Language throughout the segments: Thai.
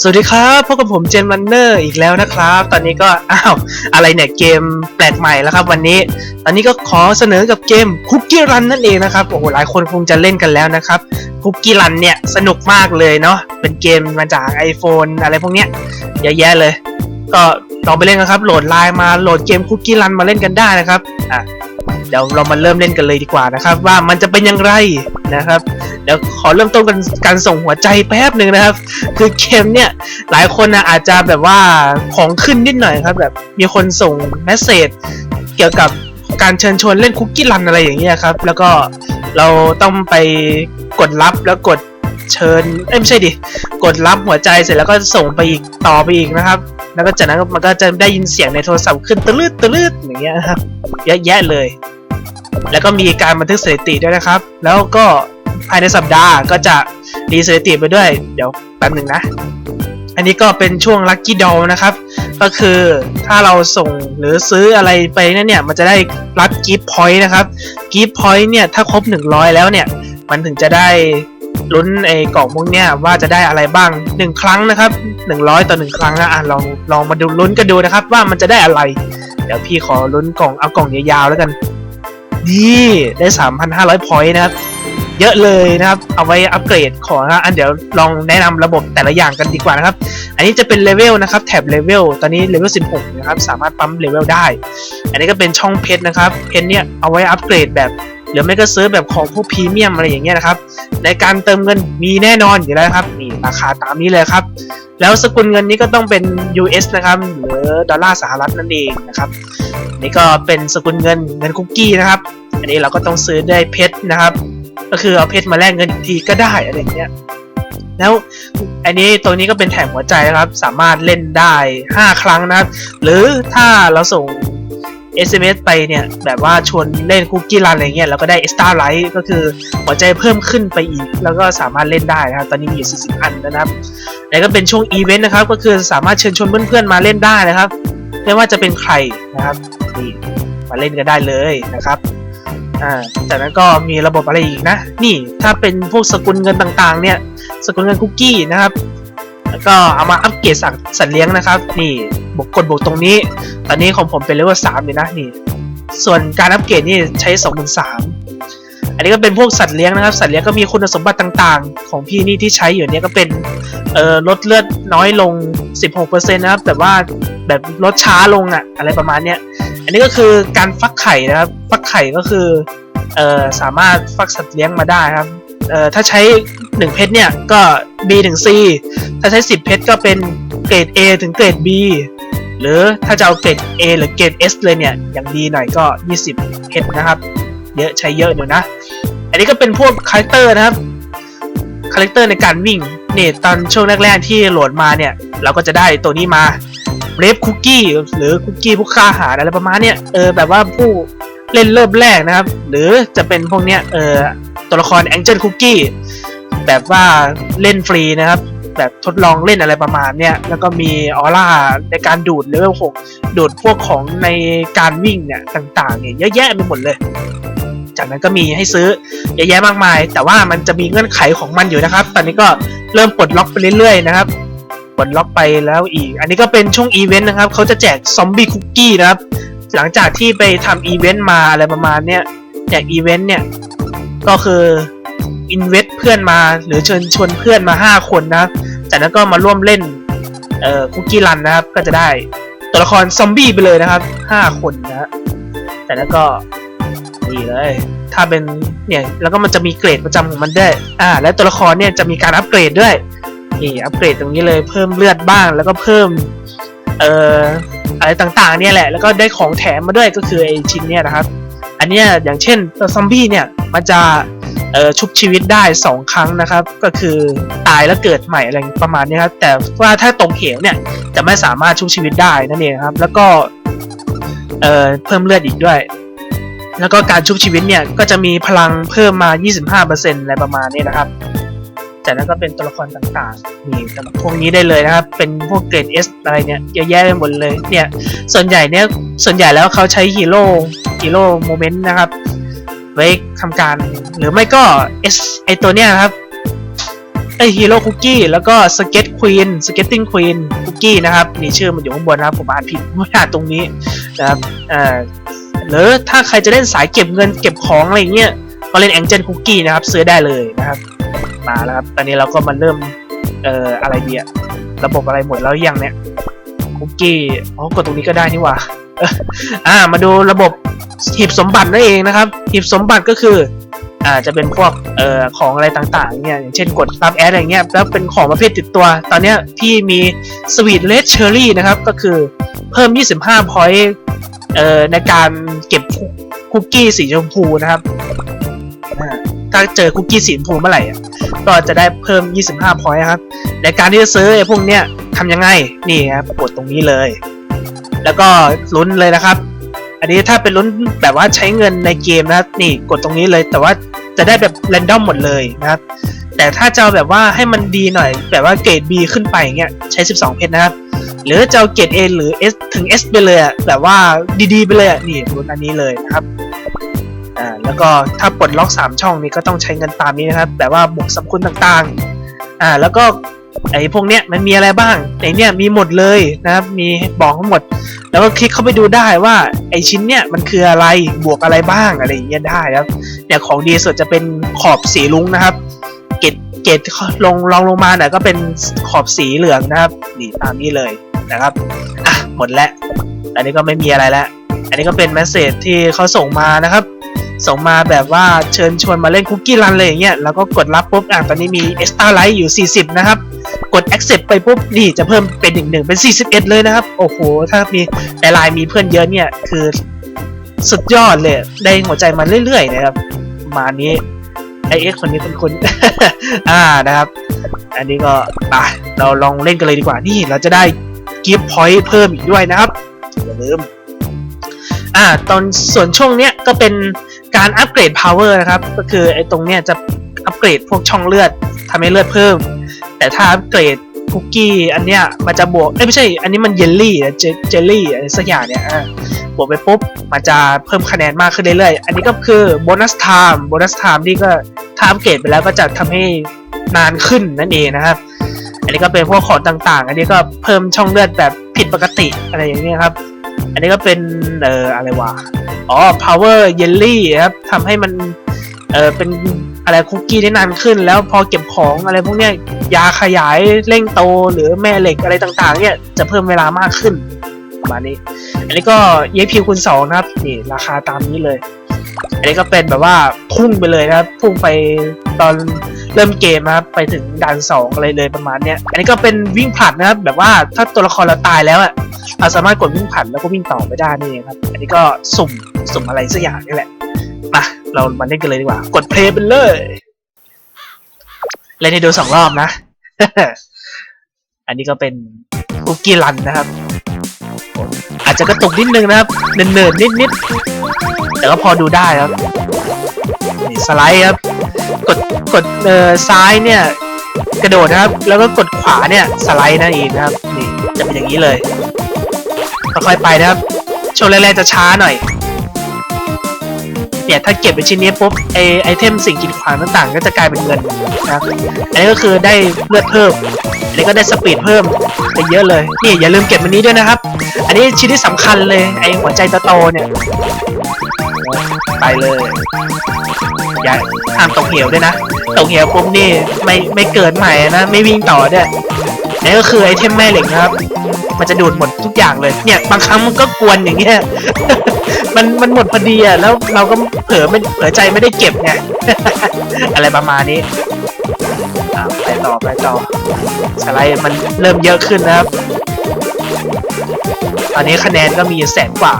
สวัสดีครับพบกับผมเจนวันเนอร์อีกแล้วนะครับ ตอนนี้ก็อ้าวอะไรเนี่ยเกมแปลกใหม่แล้วครับวันนี้ ตอนนี้ก็ขอเสนอกับเกมคุกกี้รันนั่นเองนะครับโอ้โหหลายคนคงจะเล่นกันแล้วนะครับคุกกี้รันเนี่ยสนุกมากเลยเนาะเป็นเกมมาจาก iPhone อะไรพวกเนี้ยเยอะแยะเลย ก็ลองไปเล่นกันครับ โหลดไลน์มาโหลดเกมคุกกี้รันมาเล่นกันได้นะครับอะเดี๋ยวเรามาเริ่มเล่นกันเลยดีกว่านะครับ ว่ามันจะเป็นอย่างไรนะครับ ดี๋ยวขอเริ่มต้นกันการส่งหัวใจแป๊บหนึ่งนะครับ คือเกมเนี่ยหลายคนนะอาจจะแบบว่าของขึ้นนิดหน่อยครับแบบมีคนส่งเมสเซจเกี่ยวกับการเชิญชวนเล่นคุกกี้รันอะไรอย่างเงี้ยครับ แล้วก็เราต้องไปกดรับแล้วกดเชิญเอ้ยไม่ใช่ดิกดรับหัวใจเสร็จแล้วก็ส่งไปอีกต่อไปอีกนะครับ แล้วก็จากนั้นมันก็จะได้ยินเสียงในโทรศัพท์ขึ้นตะลืดตะลืดอย่างเงี้ยครับเยอะแยะเลย แล้วก็มีการบันทึกสถิติด้วยนะครับ แล้วก็ ภายในสัปดาห์ก็จะรีสถิติไปด้วย เดี๋ยวแป๊บหนึ่งนะ อันนี้ก็เป็นช่วงลัคกี้ดอลนะครับ ก็คือถ้าเราส่งหรือซื้ออะไรไปนั่นเนี่ย มันจะได้รับกิฟต์พอยต์นะครับกิฟต์พอยต์เนี่ย ถ้าครบ 100 แล้วเนี่ย มันถึงจะได้ลุ้นไอ้กล่องพวกเนี้ยว่าจะได้อะไรบ้าง 1 ครั้งนะครับ 100 ต่อ 1 ครั้งนะอะลองลองมาดูลุ้นกันดูนะครับ ว่ามันจะได้อะไร เดี๋ยวพี่ขอลุ้นกล่องเอากล่องยาวๆแล้วกันนี่ได้ 3,500 พอยต์นะครับ เยอะเลยนะครับ เอาไว้อัปเกรดของนะอันเดี๋ยวลองแนะนำระบบแต่ละอย่างกันดีกว่านะครับ อันนี้จะเป็นเลเวลนะครับแท็บเลเวลตอนนี้เลเวล16นะครับสามารถปั๊มเลเวลได้ อันนี้ก็เป็นช่องเพชรนะครับเพชรเนี่ยเอาไว้อัปเกรดแบบหรือไม่ก็ซื้อแบบของพวกพรีเมียมอะไรอย่างเงี้ยนะครับ ในการเติมเงินมีแน่นอนอยู่แล้วครับนี่ราคาตามนี้เลยครับ แล้วสกุลเงินนี้ก็ต้องเป็น US นะครับ หรือดอลลาร์สหรัฐนั่นเองนะครับนี่ก็เป็นสกุลเงินเงินคุกกี้นะครับ อันนี้เราก็ต้องซื้อด้วยเพชรนะครับ ก็คือเอาเพชรมาแลกเงินอีกทีก็ได้อะไรเงี้ยแล้วอันนี้ตัวนี้ก็เป็นแถมหัวใจนะครับ สามารถเล่นได้ 5 ครั้งนะครับ หรือถ้าเราส่ง SMS ไปเนี่ย แบบว่าชวนเล่นคุกกี้รันอะไรเงี้ยเราก็ได้ Extra Light ก็คือหัวใจเพิ่มขึ้นไปอีก แล้วก็สามารถเล่นได้นะครับ ตอนนี้มีอยู่ 40 อันนะครับแล้วก็เป็นช่วงอีเวนต์นะครับ ก็คือสามารถเชิญชวนเพื่อนๆมาเล่นได้นะครับ ไม่ว่าจะเป็นใครนะครับนี่มาเล่นกันได้เลยนะครับ อ่าจากนั้นก็มีระบบอะไรอีกนะ นี่ถ้าเป็นพวกสกุลเงินต่างๆ เนี่ย สกุลเงินคุกกี้นะครับ แล้วก็เอามาอัปเกรดสัตว์สัตว์เลี้ยงนะครับ นี่บวกกดบวกตรงนี้ ตอนนี้ของผมเป็นเลเวลสามอยู่นะนี่ ส่วนการอัปเกรดนี่ใช้สองหมื่นสามอันนี้ก็เป็นพวกสัตว์เลี้ยงนะครับ สัตว์เลี้ยงก็มีคุณสมบัติต่างๆ ของพี่นี่ที่ใช้อยู่เนี่ยก็เป็นเอ่อลดเลือดน้อยลง 16%นะครับ แต่ว่าแบบลดช้าลงอะอะไรประมาณเนี้ย อันนี้ก็คือการฟักไข่นะครับฟักไข่ก็คือเอ่อสามารถฟักสัตว์เลี้ยงมาได้ครับเอ่อถ้าใช้ 1 เพชรเนี่ยก็ B ถึง C ถ้าใช้ 10 เพชรก็เป็นเกรด A ถึงเกรด B หรือถ้าจะเอาเกรด A หรือเกรด S เลยเนี่ยอย่างดีหน่อยก็ 20 เพชรนะครับเยอะใช้เยอะอยู่นะ อันนี้ก็เป็นพวกคาแรคเตอร์นะครับคาแรคเตอร์ในการวิ่งเนี่ยตอนช่วงแรกๆที่โหลดมาเนี่ย เราก็จะได้ตัวนี้มา เรฟคุกกี้หรือคุกกี้ผู้ฆ่าหาอะไรประมาณเนี้ยเออแบบว่าผู้เล่นเริ่มแรกนะครับ หรือจะเป็นพวกเนี้ยเออตัวละครแองเจิลคุกกี้แบบว่าเล่นฟรีนะครับ แบบทดลองเล่นอะไรประมาณเนี้ยแล้วก็มีออร่าในการดูดเลเวล6ดูดพวกของในการวิ่งเนี่ยต่างๆเนี่ยเยอะแยะไปหมดเลย จากนั้นก็มีให้ซื้อเยอะแยะมากมาย แต่ว่ามันจะมีเงื่อนไขของมันอยู่นะครับ ตอนนี้ก็เริ่มปลดล็อกไปเรื่อยๆนะครับ ปลดล็อกไปแล้วอีก อันนี้ก็เป็นช่วงอีเวนต์นะครับเขาจะแจกซอมบี้คุกกี้นะครับ หลังจากที่ไปทำอีเวนต์มาอะไรประมาณเนี้ยแจกอีเวนต์เนี่ย ก็คืออินเวสเพื่อนมาหรือเชิญชวนเพื่อนมา 5 คนนะครับจากนั้นก็มาร่วมเล่นเอ่อคุกกี้รันนะครับ ก็จะได้ตัวละครซอมบี้ไปเลยนะครับ 5 คนนะฮะจากนั้นก็นี่เลย ถ้าเป็นเนี่ยแล้วก็มันจะมีเกรดประจำของมันด้วยอ่า และตัวละครเนี่ยจะมีการอัปเกรดด้วย นี่อัปเกรดตรงนี้เลยเพิ่มเลือดบ้างแล้วก็เพิ่ม เอ่ออะไรต่างๆ เนี่ยแหละ แล้วก็ได้ของแถมมาด้วยก็คือไอชิ้นเนี่ยนะครับ อันเนี้ยอย่างเช่นตัวซอมบี้เนี่ยมันจะเอ่อชุบชีวิตได้ 2 ครั้งนะครับ ก็คือตายแล้วเกิดใหม่อะไรประมาณนี้ครับ แต่ว่าถ้าตกเหวเนี่ยจะไม่สามารถชุบชีวิตได้นั่นเองครับ แล้วก็เอ่อเพิ่มเลือดอีกด้วย แล้วก็การชุบชีวิตเนี่ยก็จะมีพลังเพิ่มมา 25%อะไรประมาณนี้นะครับ จากนั้นก็เป็นตัวละครต่างๆนี่สำหรับพวกนี้ได้เลยนะครับ เป็นพวกเกรด S อสอะไรเนี่ยเยอะแยะไปหมดเลยเนี่ยส่วนใหญ่เนี่ยส่วนใหญ่แล้วเขาใช้ฮีโร่ฮีโร่โมเมนต์นะครับ ไว้ทำการหรือไม่ก็ S ไอตัวเนี้ยครับไอฮีโร่คุกกี้แล้วก็สเก็ตควีนสเก็ตติ้งควีนคุกกี้นะครับนี่ชื่อมันอยู่ข้างบนนะครับ ผมอ่านผิดไม่อ่านตรงนี้นะครับอ่าหรือถ้าใครจะเล่นสายเก็บเงินเก็บของอะไรเงี้ยก็เล่นแองเจิลคุกกี้นะครับ ซื้อได้เลยนะครับ มาแล้วครับ ตอนนี้เราก็มาเริ่ม เอ่อ อะไรดีอะระบบอะไรหมดแล้วยังเนี่ย คุกกี้ อ๋อ กดตรงนี้ก็ได้นี่หว่าอ่า มาดูระบบหีบสมบัตินั่นเองนะครับหีบสมบัติก็คือ อ่า จะเป็นพวก เอ่อ ของอะไรต่างๆ เนี่ย อย่างเช่นกดรับแอดอะไรเงี้ย แล้วเป็นของประเภทติดตัว ตอนเนี้ยพี่มีสวีทเลดเชอรี่นะครับ ก็คือเพิ่ม 25 พอยต์ เอ่อ ในการเก็บคุกกี้สีชมพูนะครับ ถ้าเจอคุกกี้สีชมพูเมื่อไหร่อะก็จะได้เพิ่ม 25 พอยต์ครับในการที่จะซื้อไอ้พวกเนี้ยทำยังไงนี่ครับกดตรงนี้เลย แล้วก็ลุ้นเลยนะครับ อันนี้ถ้าเป็นลุ้นแบบว่าใช้เงินในเกมนะนี่กดตรงนี้เลย แต่ว่าจะได้แบบแรนดอมหมดเลยนะครับแต่ถ้าจะแบบว่าให้มันดีหน่อย แบบว่าเกรด B ขึ้นไปเงี้ยใช้ 12 เพชรนะครับ หรือจะเอาเกรด A หรือ S ถึง S ไปเลยอะแบบว่าดีๆ ไปเลยอะนี่ลุ้นอันนี้เลยนะครับ อ่าแล้วก็ถ้าปลดล็อก3ช่องนี้ก็ต้องใช้เงินตามนี้นะครับแบบว่าบวกสรรพคุณต่างๆอ่าแล้วก็ไอ้พวกเนี้ยมันมีอะไรบ้างในเนี้ยมีหมดเลยนะครับมีบอกทั้งหมด แล้วก็คลิกเข้าไปดูได้ว่าไอชิ้นเนี่ยมันคืออะไรบวกอะไรบ้างอะไรอย่างเงี้ยได้ครับเนี่ยของดีสุดจะเป็นขอบสีลุ้งนะครับ เกตเกตลงลองลงมาเนี่ยก็เป็นขอบสีเหลืองนะครับนี่ตามนี้เลยนะครับอะหมดแล้ว อันนี้ก็ไม่มีอะไรแล้ว อันนี้ก็เป็นแมสเซจที่เขาส่งมานะครับ ส่งมาแบบว่าเชิญชวนมาเล่นคุกกี้รันเลยอย่างเงี้ยแล้วก็กดรับปุ๊บอะตอนนี้มี extra light อยู่ 40 นะครับ กด accept ไปปุ๊บนี่จะเพิ่มเป็นหนึ่งหนึ่งเป็น 41 เลยนะครับ โอ้โห ถ้ามีในไลน์มีเพื่อนเยอะเนี่ย คือสุดยอดเลย ได้หัวใจมาเรื่อยๆนะครับ มานี้ไอเอ็กคนนี้คุณๆอ่านะครับ อันนี้ก็ไปเราลองเล่นกันเลยดีกว่านี่เราจะได้กิฟต์พอยต์เพิ่มอีกด้วยนะครับอย่าลืมอ่าตอนส่วนช่วงเนี้ยก็เป็น การอัปเกรด power นะครับ ก็คือไอ้ตรงเนี้ยจะอัปเกรดพวกช่องเลือดทำให้เลือดเพิ่ม แต่ถ้าอัปเกรดคุกกี้อันเนี้ยมันจะบวกเอ้ยไม่ใช่ อันนี้มันเยลลี่เจเจลลี่อะไรสักอย่างเนี่ยอะบวกไปปุ๊บมันจะเพิ่มคะแนนมากขึ้นเรื่อยๆ อันนี้ก็คือโบนัสไทม์โบนัสไทม์ที่ก็ถ้าอัปเกรดไปแล้วก็จะทำให้นานขึ้นนั่นเองนะครับ อันนี้ก็เป็นพวกของต่างๆ อันนี้ก็เพิ่มช่องเลือดแบบผิดปกติอะไรอย่างเงี้ยครับ อันนี้ก็เป็นเอ่ออะไรวะ อ๋อ power jelly ครับทำให้มัน เออเป็นอะไรคุกกี้ได้นานขึ้น แล้วพอเก็บของอะไรพวกเนี้ยยาขยายเร่งโตหรือแม่เหล็กอะไรต่างๆ เนี่ยจะเพิ่มเวลามากขึ้นประมาณนี้ อันนี้ก็เยพิวคูณสองนะครับ นี่ราคาตามนี้เลย อันนี้ก็เป็นแบบว่าพุ่งไปเลยนะครับ พุ่งไปตอน เริ่มเกมนะครับไปถึงด่านสองอะไรเลยประมาณเนี้ยอันนี้ก็เป็นวิ่งผลัดนะครับ แบบว่าถ้าตัวละครเราตายแล้วอะเราสามารถกดวิ่งผลัดแล้วก็วิ่งต่อไปได้นี่ครับ อันนี้ก็สุ่มสุ่มอะไรสักอย่างนี่แหละมาเรามาเล่นกันเลยดีกว่า กดเพลย์ไปเลยเล่นให้ดูสองรอบนะ อันนี้ก็เป็นคุกกี้รันนะครับ อาจจะกระตุกนิดนึงนะครับเนินๆนิดๆแต่ก็พอดูได้ครับ สไลด์ครับ กดกดเอ่อซ้ายเนี่ยกระโดดนะครับ แล้วก็กดขวาเนี่ยสไลด์นั่นเองนะครับนี่จะเป็นอย่างนี้เลยค่อยๆไปนะครับช่วงแรกๆจะช้าหน่อยเนี่ยถ้าเก็บเป็นชิ้นนี้ปุ๊บไอไอเทมสิ่งกีดขวางต่างๆ ก็จะกลายเป็นเงินนะครับอันนี้ก็คือได้เลือดเพิ่มอันนี้ก็ได้สปีดเพิ่มไปเยอะเลยนี่อย่าลืมเก็บอันนี้ด้วยนะครับ อันนี้ชิ้นที่สำคัญเลยไอหัวใจโตๆเนี่ย ไปเลยอย่าห้ามตกเหวด้วยนะ ตกเหวปุ๊บนี่ไม่ไม่เกิดใหม่นะ ไม่วิ่งต่อด้วยนี่ก็คือไอเทมแม่เหล็กนะครับ มันจะดูดหมดทุกอย่างเลย เนี่ย บางครั้งมันก็กวนอย่างเงี้ย มันมันหมดพอดีอะ แล้วเราก็เผลอไม่เผลอใจไม่ได้เก็บไง อะไรประมาณนี้ไปต่อไปต่อสไลด์มันเริ่มเยอะขึ้นนะครับ ตอนนี้คะแนนก็มีแสนกว่า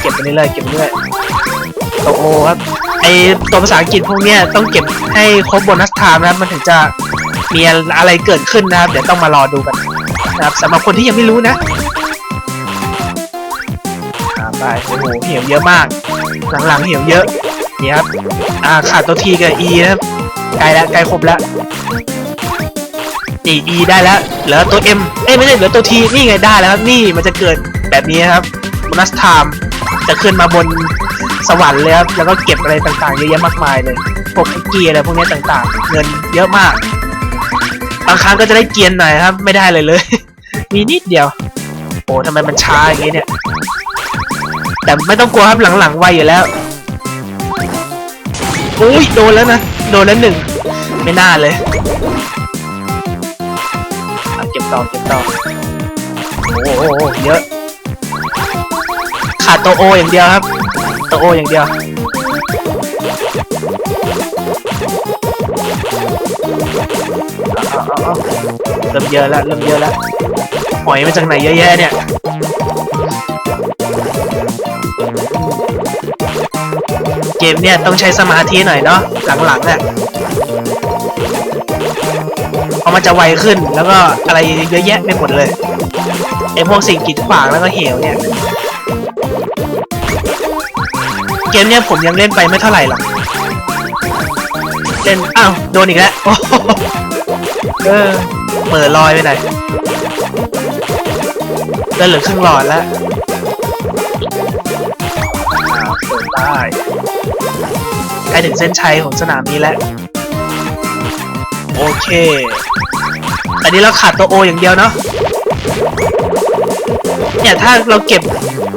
เก็บไปเรื่อยๆเก็บไปเรื่อยโอ้โหครับไอตัวภาษาอังกฤษพวกเนี้ยต้องเก็บให้ครบโบนัสไทม์นะครับมันถึงจะมีอะไรเกิดขึ้นนะครับเดี๋ยวต้องมารอดูกันนะครับสำหรับคนที่ยังไม่รู้นะไปโอ้โหเหี่ยวเยอะมาก หลังๆเหี่ยวเยอะนี่ครับอ่าขาดตัวทีกับ E นะครับใกล้แล้วใกล้ครบแล้วนี่ E ได้แล้วเหลือตัว M เอ้ยไม่ใช่เหลือตัว T นี่ไงได้แล้วครับนี่มันจะเกิดแบบนี้ครับโบนัสไทม์ จะขึ้นมาบนสวรรค์เลยครับแล้วก็เก็บอะไรต่างๆเยอะแยะมากมายเลยพวกคุกกี้อะไรพวกนี้ต่างๆ เงินเยอะมากบางครั้งก็จะได้เกียนหน่อยครับ ไม่ได้เลยเลย มีนิดเดียวโอ้ทำไมมันช้าอย่างงี้เนี่ย แต่ไม่ต้องกลัวครับหลังๆไวอยู่แล้วอุ้ยโดนแล้วนะ โดนแล้วหนึ่ง ไม่น่าเลยเก็บต่อเก็บต่อโอ้โหเยอะ ขาดตัวโออย่างเดียวครับ ตัวโออย่างเดียว เริ่มเยอะแล้วเริ่มเยอะแล้วหอยมาจากไหนเยอะแยะเนี่ยเกมเนี่ยต้องใช้สมาธิหน่อยเนาะหลังๆเนี่ยเพราะมันจะไวขึ้นแล้วก็อะไรเยอะแยะไปหมดเลยไอพวกสิ่งกีดขวางแล้วก็เหวเนี่ย เกมเนี่ยผมยังเล่นไปไม่เท่าไหร่หรอก เล่น อ้าว โดนอีกแล้ว เออเหม่อลอยไปไหนเล่นเหลือครึ่งหลอดแล้วเปิดได้ใกล้ถึงเส้นชัยของสนามนี้แล้ว โอเคอันนี้เราขาดตัวโออย่างเดียวเนาะ เนี่ยถ้าเราเก็บ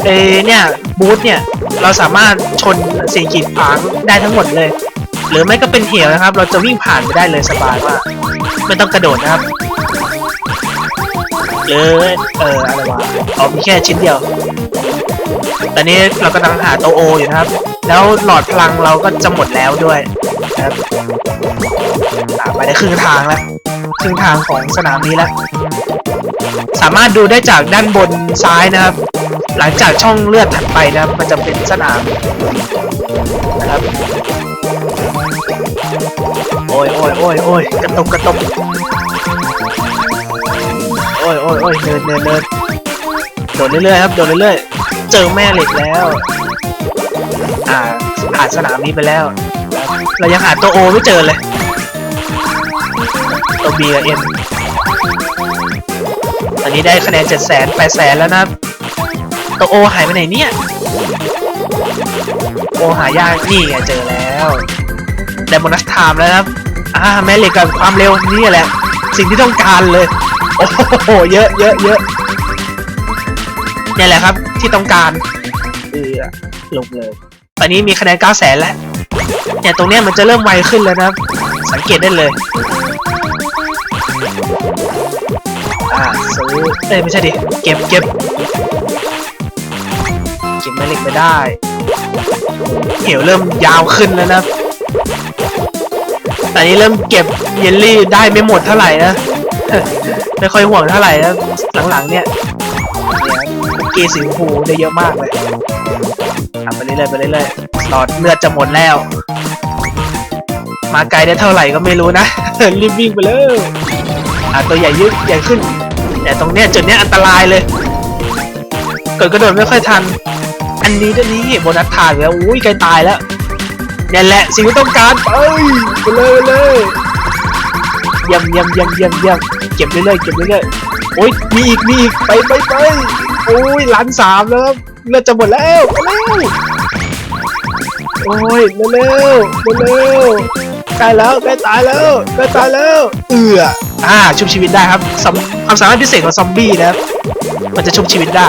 เอเนี่ยบูธเนี่ย เราสามารถชนสิ่งกีดขวางได้ทั้งหมดเลย หรือไม่ก็เป็นเหวนะครับ เราจะวิ่งผ่านไปได้เลยสบายมากไม่ต้องกระโดดนะครับหรือเอออะไรวะเอามีแค่ชิ้นเดียวตอนนี้เรากำลังหาโตโออยู่นะครับ แล้วหลอดพลังเราก็จะหมดแล้วด้วยนะครับไปได้ครึ่งทางแล้วครึ่งทางของสนามนี้แล้ว สามารถดูได้จากด้านบนซ้ายนะครับ หลังจากช่องเลือดถัดไปนะครับมันจะเป็นสนามนะครับโอ้ยโอ้ยโอ้ยโอ้ยกระตุกกระตุกโอ้ยโอ้ยโอ้ยเนินเนินเนินโดดเรื่อยๆครับโดดเรื่อยๆเจอแม่เหล็กแล้วอ่าผ่านสนามนี้ไปแล้ว เรายังหาตัวโอไม่เจอเลยตัว B กับ N ตอนนี้ได้คะแนนเจ็ดแสนแปดแสนแล้วนะครับตัวโอหายไปไหนเนี่ย โอหายากนี่ไงเจอแล้วได้โบนัสไทม์แล้วนะครับอ่าแม่เหล็กกับความเร็วนี่แหละ สิ่งที่ต้องการเลย โอ้โห เยอะเยอะเยอะเนี่ยแหละครับที่ต้องการเออลงเลยตอนนี้มีคะแนนเก้าแสนแล้วเนี่ยตรงเนี้ยมันจะเริ่มไวขึ้นแล้วนะครับสังเกตได้เลย อ่าซื้อเอ้ยไม่ใช่ดิ เก็บเก็บเก็บแม่เหล็กไม่ได้ เหวเริ่มยาวขึ้นแล้วนะ แตอนนี้เริ่มเก็บเยลลี่ได้ไม่หมดเท่าไหร่นะ ไม่ค่อยห่วงเท่าไหร่นะหลังๆเนี่ยเนี่ยกสีชมพูได้เยอะมากเลยทำไปเรื่อยๆไปเรื่อยๆหลอดเลือดจะหมดแล้ว มาไกลได้เท่าไหร่ก็ไม่รู้นะ รีบวิ่งไปเลย อะตัวใหญ่ยึกใหญ่ขึ้น แต่ตรงเนี้ยจุดเนี้ยอันตรายเลยเกิดกระโดดไม่ค่อยทัน อันนี้ด้านนี้โบนัสทานแล้วอุ้ยใกล้ตายแล้วเนี่ยแหละสิ่งที่ต้องการไปไปเลยเลยเยี่ยมเยี่ยมเยี่ยมเยี่ยมเยี่ยมเก็บเรื่อยๆเก็บเรื่อยๆโอ้ยมีอีกมีอีกไปไปไปโอ้ยล้านสามแล้วครับเลือดจะหมดแล้วเร็วโอ้ยเร็วเร็วเร็วใกล้แล้วใกล้ตายแล้วใกล้ตายแล้ว เอือ อ่าชุบชีวิตได้ครับความสามารถพิเศษของซอมบี้นะครับ มันจะชุบชีวิตได้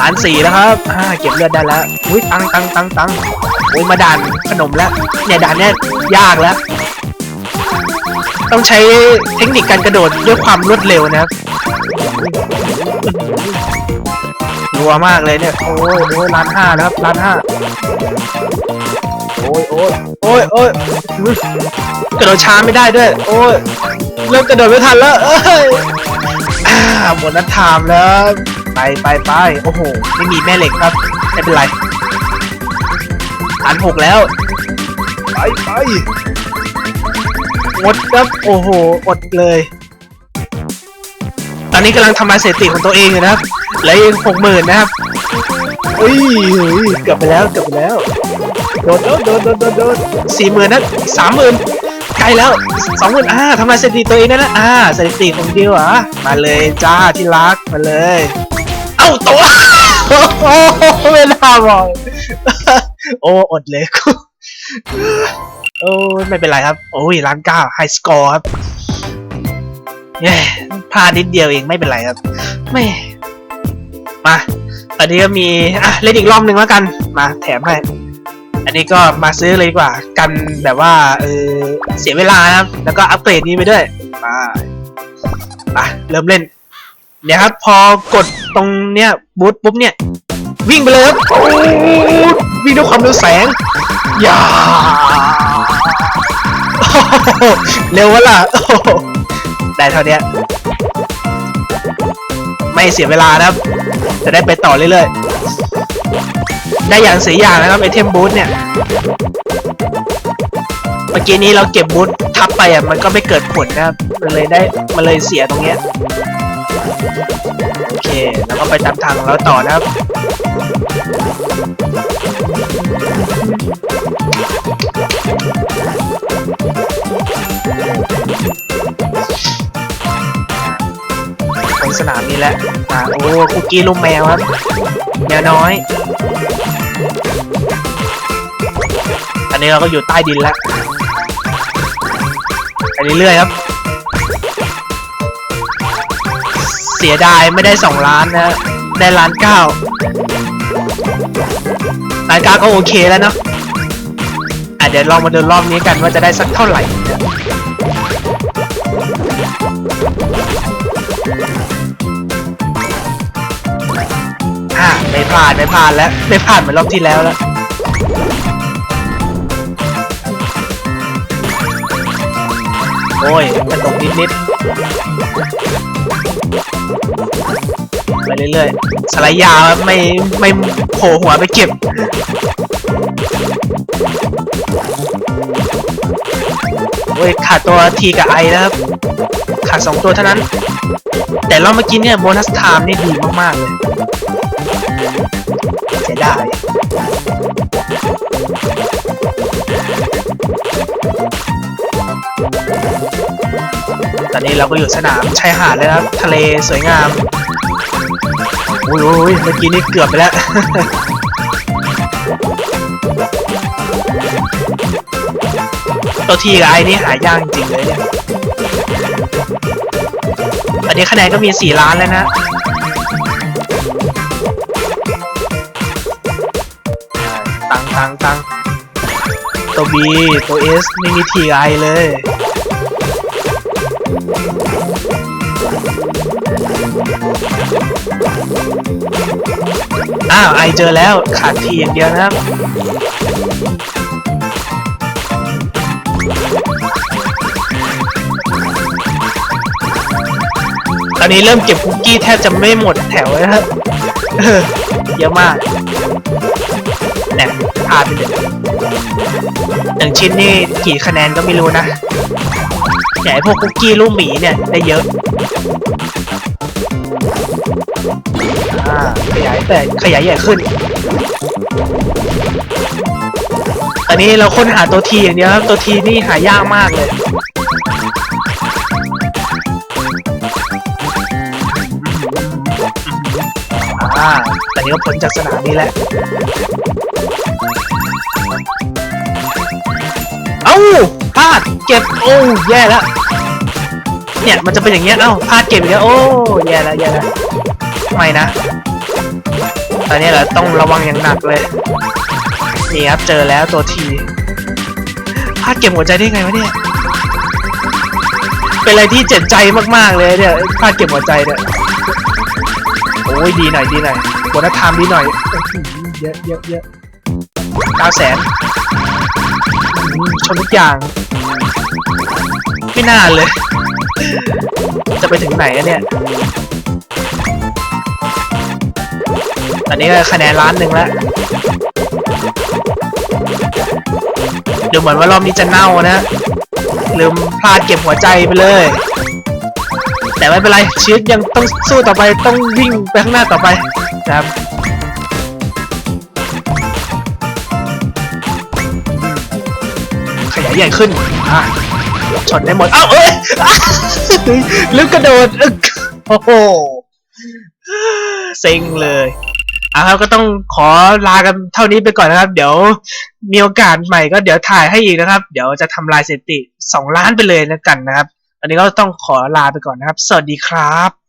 ล้านสี่แล้วครับอ่าเก็บเลือดได้แล้ว อุ้ยตังตังตังตังอุ้ยมาด่านขนมแล้ว เนี่ยด่านเนี้ยยากแล้ว ต้องใช้เทคนิคการกระโดดด้วยความรวดเร็วนะครับรัวมากเลยเนี่ย โอ้ยโอ้ยล้านห้าแล้วครับล้านห้าโอ้ยโอ้ย อ้ยโอ้ยอุ๊ยกระโดดช้าไม่ได้ด้วย โอ้ยเริ่มกระโดดไม่ทันแล้วเอ้ยอ่าหมดนัดไทม์แล้ว ไปไปไปโอ้โห ไม่มีแม่เหล็กครับ ไม่เป็นไรอันหกแล้ว ไปไปหมดครับ โอ้โห อดเลย ตอนนี้กำลังทำลายสถิติของตัวเองอยู่นะครับเหลืออีกหกหมื่นนะครับอุ้ยอุ้ยเกือบไปแล้ว เกือบไปแล้ว โดดโดดโดดโดดโดดโดดสี่หมื่นนะสามหมื่นใกล้แล้วสองหมื่นอ่าทำลายสถิติตัวเองได้แล้วอ่าสถิติของดิวอะมาเลยจ้าที่รักมาเลย เอ้าตัวโอ้โหไม่น่าบอกโอ้อดเลยกูโอ้ไม่เป็นไรครับ โอ้ยล้านเก้าไฮสกอร์ครับแย่พลาดนิดเดียวเองไม่เป็นไรครับไม่มาตอนนี้ก็มี อะ เล่นอีกรอบหนึ่งแล้วกัน มาแถมให้ อันนี้ก็มาซื้อเลยดีกว่า กันแบบว่าเออเสียเวลานะครับ แล้วก็อัปเกรดนี้ไปด้วยมาไปเริ่มเล่น เนี่ยครับ พอกดตรงเนี้ยบูทปุ๊บเนี่ย วิ่งไปเลยครับวิ่งด้วยความเร็วแสงอย่าเร็ววะล่ะได้เท่านี้ไม่เสียเวลานะครับ จะได้ไปต่อเรื่อยๆ ได้อย่างเสียอย่างนะครับไอเทมบูทเนี่ย เมื่อกี้นี้เราเก็บบูททับไปอะมันก็ไม่เกิดผลนะครับ มันเลยได้มันเลยเสียตรงเนี้ยโอเคแล้วก็ไปตามทางของเราต่อนะครับ สนามนี้แหละอ่าโอ้คุกกี้ลูกแมวครับแมวน้อย อันนี้เราก็อยู่ใต้ดินแล้วไปเรื่อยๆครับ เสียดายไม่ได้สองล้านนะ ได้ล้านเก้าล้านเก้าก็โอเคแล้วเนาะอะเดี๋ยวลองมาดูรอบนี้กันว่าจะได้สักเท่าไหร่ ผ่านไม่ผ่านแล้วไม่ผ่านเหมือนรอบที่แล้วแล้วโอ้ยกระตกนิดนิดๆไปเรื่อยๆสไลด์ยาวไม่ไม่โผล่หัวไปเก็บโอ้ยขาดตัวทีกับไอนะครับ ขาดสองตัวเท่านั้น แต่รอบเมื่อกี้เนี่ยโบนัสไทม์นี่ดีมากๆเลย เสียดายตอนนี้เราก็อยู่สนามชายหาดเลยนะครับ ทะเลสวยงามอุ้ยอุ้ยเมื่อกี้นี่เกือบไปแล้ว ตัวทีกับไอ้นี่หายากจริงเลยเนี่ยตอนนี้คะแนนก็มี 4 ล้านแล้วนะ ตังตังตังตัว B ตัว S ไม่มีทีไอเลยอ้าวไอเจอแล้วขาดทีอย่างเดียวนะครับตอนนี้เริ่มเก็บคุกกี้แทบจะไม่หมดแถวแล้วครับเยอะมาก เนี่พาไปเลยหนึ่งชิ้นนี่กี่คะแนนก็ไม่รู้นะใหญ่พวกคุกกี้ลูกหมีเนี่ยได้เยอะอ่าขยายแต่ขยายใหญ่ขึ้น ตอนนี้เราค้นหาตัวทีอย่างเดียวครับ ตัวทีนี่หายากมากเลยอ่าตอนนี้ก็พ้นจากสนามนี้แหล้ว พลาดเก็บโอ้แย่แล้วเนี่ยมันจะเป็นอย่างเงี้ยเอ้าพลาดเก็บอีกแล้วโอ้แย่แล้วแย่แล้วไม่นะตอนนี้เราต้องระวังอย่างหนักเลยนี่ครับเจอแล้วตัวทีพลาดเก็บหัวใจได้ไงวะเนี่ยเป็นอะไรที่เจ็บใจมากๆเลยเนี่ยพลาดเก็บหัวใจเนี่ยโอ้ยดีหน่อยดีหน่อยโบนัสไทม์ดีหน่อยอื้อหือเยอะเยอะเยอะเก้าแสน ชนทุกอย่าง ไม่น่าเลย จะไปถึงไหนเนี่ยตอนนี้ก็คะแนนล้านหนึ่งแล้วดูเหมือนว่ารอบนี้จะเน่านะลืมพลาดเก็บหัวใจไปเลย แต่ไม่เป็นไรชีวิตยังต้องสู้ต่อไปต้องวิ่งไปข้างหน้าต่อไปนะครับ ขยายใหญ่ขึ้นอะชนได้หมด เอ้าเอ้ยอะลืมกระโดดอึกโอ้โหเซ็งเลยอะครับก็ต้องขอลากันเท่านี้ไปก่อนนะครับ เดี๋ยวมีโอกาสใหม่ก็เดี๋ยวถ่ายให้อีกนะครับ เดี๋ยวจะทำลายสถิติสองล้านไปเลยแล้วกันนะครับ อันนี้ก็ต้องขอลาไปก่อนนะครับ สวัสดีครับ